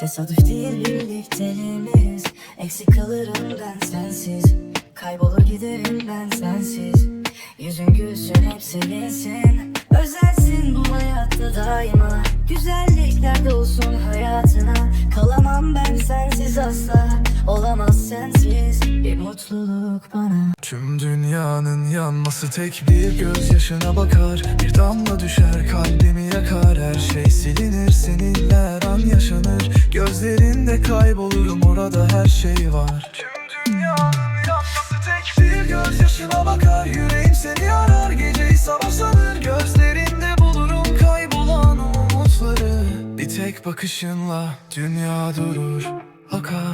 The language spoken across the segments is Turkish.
Tesadüf değil birlikteliğimiz Eksik kalırım ben sensiz. Kaybolur giderim ben sensiz. Yüzün gülsün hep sevinsin. Özelsin bu hayatta daima. Güzellikler olsun hayatına. Kalamam ben sensiz asla. Olamaz sensiz. Bir mutluluk bana. Tüm dünyanın yanması tek bir gözyaşına bakar. Bir damla düşer kalbimi yakar. Her şey silinir seninle an yaşanır Gözlerinde kaybolurum orada her şey var. Tüm dünyanın yanması tek bir gözyaşına bakar Yüreğim seni arar. Geceyi sabah sanır Gözlerinde bulurum kaybolan umutları. Bir tek bakışınla dünya durur akar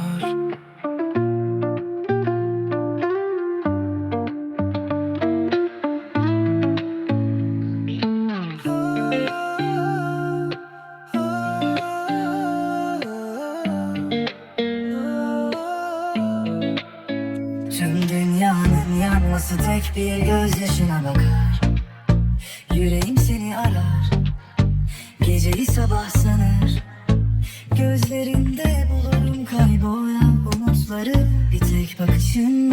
yanması tek bir gözyaşına bakar? Yüreğim seni arar. Geceyi sabah sanır. Gözlerinde bulurum kaybolan umutları. Bir tek bakışınla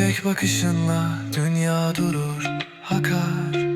tek bakışınla dünya durur, akar